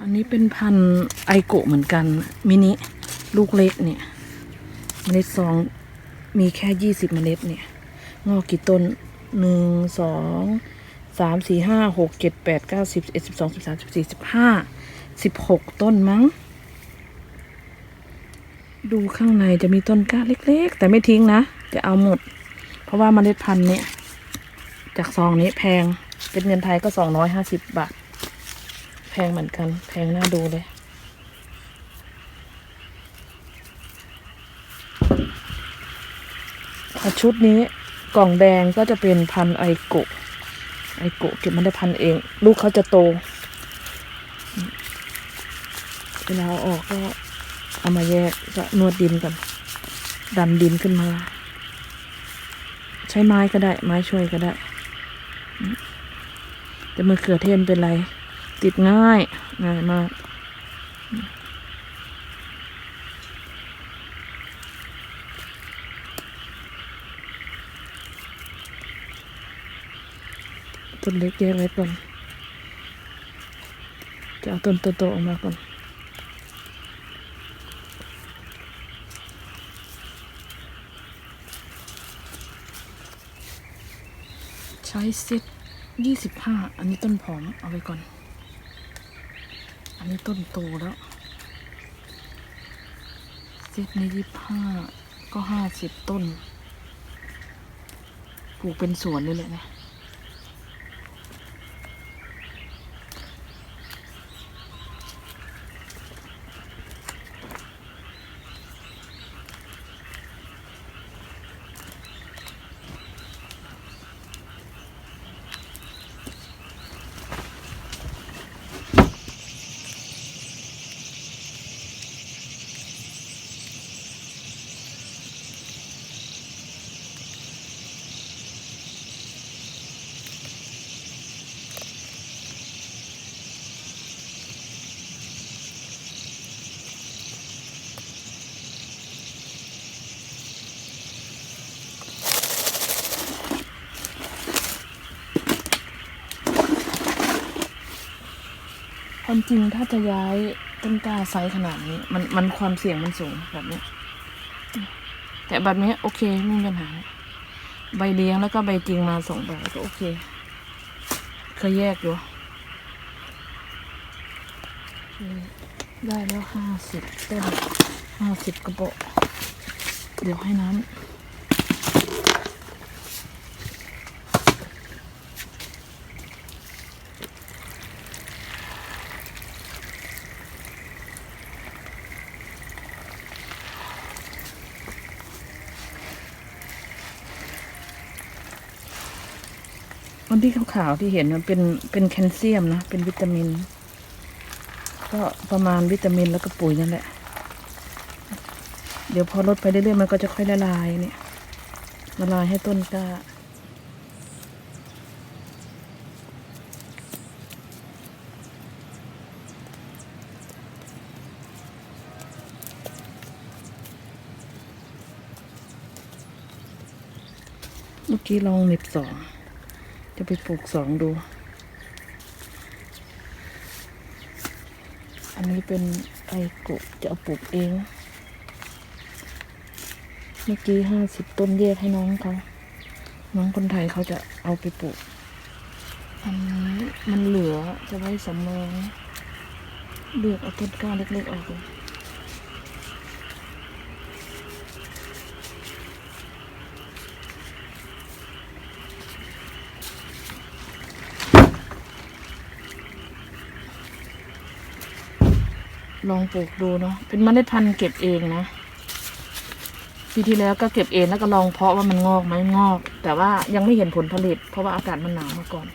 อันนี้เป็นพันไอโกะเหมือนกัน มินิ ลูกเล็กเนี่ยเมล็ดซองมีแค่ยี่สิบเมล็ดเนี่ย งอกกี่ต้นหนึ่งสองสามสี่ห้าหกเจ็ดแปดเก้าสิบเอ็ดสิบสองสิบสามสิบสี่สิบห้าสิบหกต้นมั้ง ดูข้างในจะมีต้นกล้าเล็กๆ แต่ไม่ทิ้งนะ จะเอาหมด เพราะว่าเมล็ดพันธุ์เนี่ย จากซองนี้แพงเป็นเงินไทยก็สองร้อยห้าสิบบาท แพงเหมือนกัน แพงน่าดูเลย ชุดนี้กล่องแดงก็จะเป็นพันไอโกะไอโกะเก็บมันได้พันเอง ลูกเขาจะโตเวลาออกก็เอามาแยกก็นวดดินก่อนดันดินขึ้นมา ใช้ไม้ก็ได้ ไม้ช่วยก็ได้อืมแต่มะเขือเทศเป็นไร ติดง่ายง่ายมากต้นเล็กแยกไว้ก่อนจะเอาต้นโตๆออกมาก่อนใช้เซตยี่สิบห้าอันนี้ต้นผอมเอาไว้ก่อน อันนี้ต้นโตแล้วเซตนี้ยี่ห้าก็ห้าสิบต้น ปลูกเป็นสวนเลยแหละนะ ความจริงถ้าจะย้ายต้นกล้าไซส์ขนาดนี้ มันมันความเสี่ยงมันสูงแบบนี้ แต่แบบนี้โอเคไม่มีปัญหา ใบเลี้ยงแล้วก็ใบจริงมาส่งไปก็โอเค เคยแยกอยู่ได้แล้วห้าสิบต้นห้าสิบกระบอกเดี๋ยวให้น้ำ นที่ขาวๆที่เห็นมันเป็นเป็นแคลเซียมนะ เป็นวิตามิน ก็ประมาณวิตามินแล้วก็ปุ๋ยนั่นแหละ เดี๋ยวพอลดไปเรื่อยๆมันก็จะค่อยละลายเนี่ยละลายให้ต้นกล้าเมื่อกี้ลองเน็บสอง จะไปปลูกสองดู อันนี้เป็นไอกุจะเอาปลูกเอง เมื่อกี้ห้าสิบต้นแยกให้น้องเขา น้องคนไทยเขาจะเอาไปปลูก อันนี้มันเหลือจะไว้สำรองเลือกเอาต้นกล้าเล็กๆออกเลย ลองปลูกดูเนาะเป็นเมล็ดพันธุ์เก็บเองนะปีที่แล้วก็เก็บเองแล้วก็ลองเพาะว่ามันงอกไหมงอก แต่ว่ายังไม่เห็นผลผลิต เพราะว่าอากาศมันหนาวมาก่อน